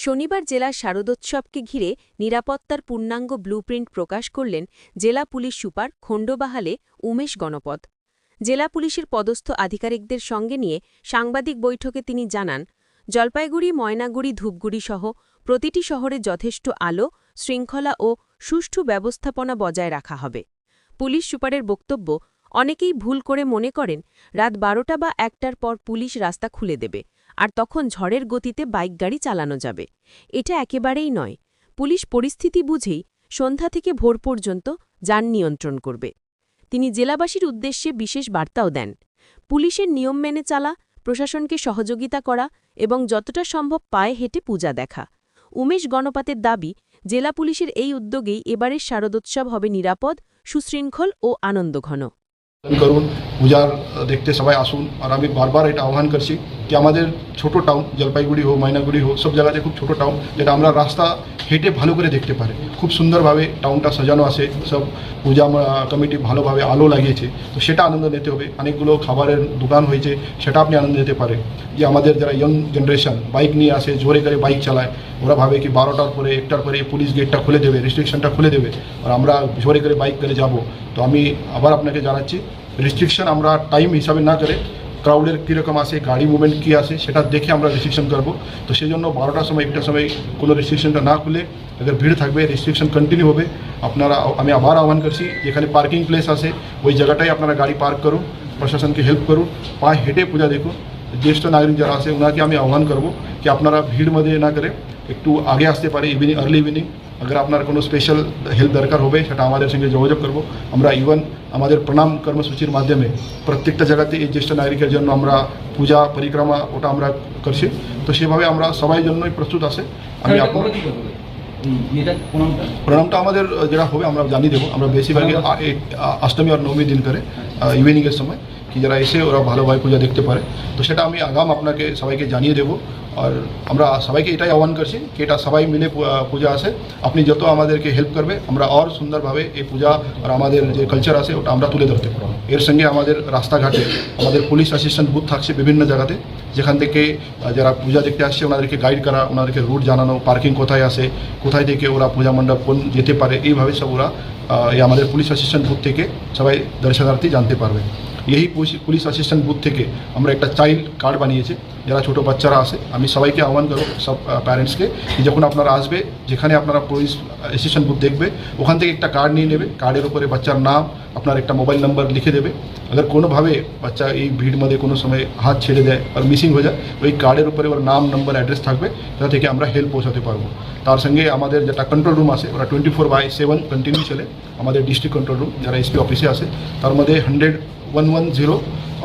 শনিবার জেলার শারদোৎসবকে ঘিরে নিরাপত্তার পূর্ণাঙ্গ ব্লুপ্রিন্ট প্রকাশ করলেন জেলা পুলিশ সুপার খণ্ডবাহালে উমেশ গণপত জেলা পুলিশের পদস্থ আধিকারিকদের সঙ্গে নিয়ে সাংবাদিক বৈঠকে তিনি জানান, জলপাইগুড়ি, ময়নাগুড়ি ধূপগুড়ি সহ প্রতিটি শহরে যথেষ্ট আলো, শৃঙ্খলা ও সুষ্ঠু ব্যবস্থাপনা বজায় রাখা হবে। পুলিশ সুপারের বক্তব্য, অনেকেই ভুল করে মনে করেন, রাত বারোটা বা একটার পর পুলিশ রাস্তা খুলে দেবে। আর তখন ঝড়ের গতিতে বাইক গাড়ি চালানো যাবে। এটা একেবারেই নয়। পুলিশ পরিস্থিতি বুঝেই সন্ধ্যা থেকে ভোর পর্যন্ত যান নিয়ন্ত্রণ করবে। তিনি জেলাবাসীর উদ্দেশ্যে বিশেষ বার্তাও দেন। পুলিশের নিয়ম মেনে চালা, প্রশাসনকে সহযোগিতা করা এবং যতটা সম্ভব পায়ে হেঁটে পূজা দেখা। উমেশ গণপাতের দাবি, জেলা পুলিশের এই উদ্যোগেই এবারের শারদোৎসব হবে নিরাপদ, সুশৃঙ্খল ও আনন্দঘন। করুন পূজার দেখতে সবাই আসুন। আর আমি বারবার এটা আহ্বান করছি যে আমাদের ছোট টাউন জলপাইগুড়ি হোক ময়নাগুড়ি হোক, সব জায়গাতে খুব ছোট টাউন যেটা আমরা রাস্তা হেঁটে ভালো করে দেখতে পারি। খুব সুন্দরভাবে টাউনটা সাজানো আছে, সব পূজা কমিটি ভালোভাবে আলো লাগিয়েছে। তো সেটা আনন্দ নিতে হবে। অনেকগুলো খাবারের দোকান হয়েছে, সেটা আপনি আনন্দ নিতে পারে যে আমাদের যারা ইয়ং জেনারেশন বাইক নিয়ে আসে, জোরে করে বাইক চালায়, ওরা ভাবে কি বারোটার পরে, একটার পরে পুলিশ গেটটা খুলে দেবে রেস্ট্রিকশনটা খুলে দেবে। আর আমরা জোরে করে বাইক করে যাব। তো আমি আবার আপনাকে জানাচ্ছি রেস্ট্রিকশন আমরা টাইম হিসাবে না করে ক্রাউডের কীরকম আসে গাড়ি মুভমেন্ট কী আসে সেটা দেখে আমরা রেস্ট্রিকশন করব। তো সেই জন্য বারোটার সময়, একটার সময় কোনো রেস্ট্রিকশনটা না খুলে আগে ভিড় থাকবে রেস্ট্রিকশন কন্টিনিউ হবে। আপনারা, আমি আবার আহ্বান করছি, যেখানে পার্কিং প্লেস আছে, ওই জায়গাটাই আপনারা গাড়ি পার্ক করুন, প্রশাসনকে হেল্প করুন। পায়ে হেঁটে পূজা দেখুন। জ্যেষ্ঠ নাগরিক যারা আছে, ওনাকে আমি আহ্বান করব কি আপনারা ভিড় মধ্যে না করে একটু আগে আসতে পারে ইভিনিং আর্লি ইভিনিং আগে আপনার কোনো স্পেশাল হেল্প দরকার হবে সেটা আমাদের সঙ্গে যোগাযোগ করব আমরা ইভেন আমাদের প্রণাম কর্মসূচির মাধ্যমে প্রত্যেকটা জায়গাতে এই জ্যেষ্ঠ নাগরিকের জন্য আমরা পূজা পরিক্রমা ওটা আমরা করছি তো সেভাবে আমরা সবাই জন্যই প্রস্তুত আছে আমি আপনার প্রণামটা আমাদের যেটা হবে আমরা জানিয়ে দেবো আমরা বেশিরভাগই অষ্টমী আর নবমী দিন করে ইভিনিংয়ের সময় কি যারা এসে ওরা ভালোভাবে পূজা দেখতে পারে। তো সেটা আমি আগাম আপনাকে সবাইকে জানিয়ে দেবো। আর আমরা সবাইকে এটাই আহ্বান করছি কি এটা সবাই মিলে পূজা আছে। আপনি যত আমাদেরকে হেল্প করবে, আমরা আর সুন্দরভাবে এই পূজা আর আমাদের যে কালচার আছে, ওটা আমরা তুলে ধরতে পারব। এর সঙ্গে আমাদের রাস্তাঘাটে আমাদের পুলিশ অ্যাসিস্ট্যান্ট বুথ থাকছে বিভিন্ন জায়গাতে। যেখান থেকে যারা পূজা দেখতে আসছে, ওনাদেরকে গাইড করা, ওনাদেরকে রুট জানানো পার্কিং কোথায় আছে, কোথায় থেকে ওরা পূজা মণ্ডপ কোন যেতে পারে, এইভাবে সব ওরা এই আমাদের পুলিশ অ্যাসিস্ট্যান্ট বুথ থেকে সবাই দর্শনার্থী জানতে পারবে। এই পুলিশ- পুলিশ অ্যাসিস্ট্যান্ট বুথ থেকে আমরা একটা চাইল্ড কার্ড বানিয়েছি যারা ছোটো বাচ্চারা আসে আমি সবাইকে আহ্বান করবো সব প্যারেন্টসকে কি যখন আপনারা আসবে যেখানে আপনারা পুলিশ অ্যাসিস্ট্যান্ট বুথ দেখবে ওখান থেকে একটা কার্ড নিয়ে নেবে কার্ডের উপরে বাচ্চার নাম আপনার একটা মোবাইল নাম্বার লিখে দেবে अगर কোনোভাবে বাচ্চা এই ভিড় মধ্যে কোনো সময় হাত ছেড়ে দেয় আর মিসিং হয়ে যায় ওই কার্ডের উপরে ওর নাম নাম্বার অ্যাড্রেস থাকবে সেটা থেকে আমরা হেল্প পৌঁছাতে পারবো তার সঙ্গে আমাদের যেটা কন্ট্রোল রুম আছে ওরা twenty four by seven continue চলে আমাদের ডিস্ট্রিক্ট কন্ট্রোল রুম যারা এসপি অফিসে আছে তার মধ্যে হান্ড্রেড ওয়ান ওয়ান জিরো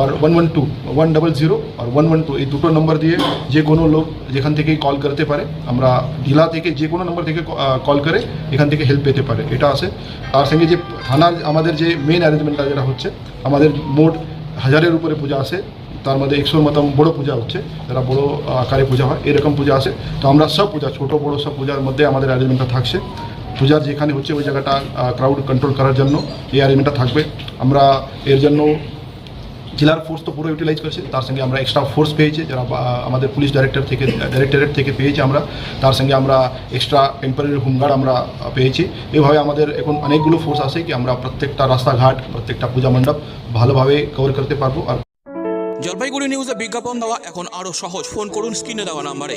আর one one two one double zero আর ওয়ান ওয়ান টু এই দুটো নম্বর দিয়ে যে কোনো লোক যেখান থেকেই কল করতে পারে, আমরা জেলা থেকে যে কোনো নম্বর থেকে কল করে এখান থেকে হেল্প পেতে পারে, এটা আছে। তার সঙ্গে যে থানার আমাদের যে মেন অ্যারেঞ্জমেন্টটা যেটা হচ্ছে, আমাদের মোট হাজারের উপরে পূজা আছে, তার মধ্যে একশোর মতো বড়ো পূজা হচ্ছে, যারা বড়ো আকারে পূজা হয়, এরকম পূজা আছে। তো আমরা সব পূজা, ছোটো বড়ো সব পূজার মধ্যে আমাদের অ্যারেঞ্জমেন্টটা থাকছে। পূজার যেখানে হচ্ছে ওই জায়গাটা ক্রাউড কন্ট্রোল করার জন্য এই অ্যারেঞ্জমেন্টটা থাকবে। আমরা এর জন্য জেলার ফোর্স তো পুরো ইউটিলাইজ করছে, তার সঙ্গে আমরা এক্সট্রা ফোর্স পেয়েছি, যারা আমাদের পুলিশ ডাইরেক্টর থেকে ডাইরেক্টরেট থেকে পেয়েছি আমরা, তার সঙ্গে আমরা এক্সট্রা টেম্পোরারি হোমগার্ড আমরা পেয়েছি। এভাবে আমাদের এখন অনেকগুলো ফোর্স আছে কি আমরা প্রত্যেকটা রাস্তাঘাট, প্রত্যেকটা পূজা মণ্ডপ ভালোভাবে কভার করতে পারব আর জলপাইগুড়ি নিউজে বিজ্ঞাপন দেওয়া এখন আরও সহজ। ফোন করুন স্ক্রিনে দেওয়া নাম্বারে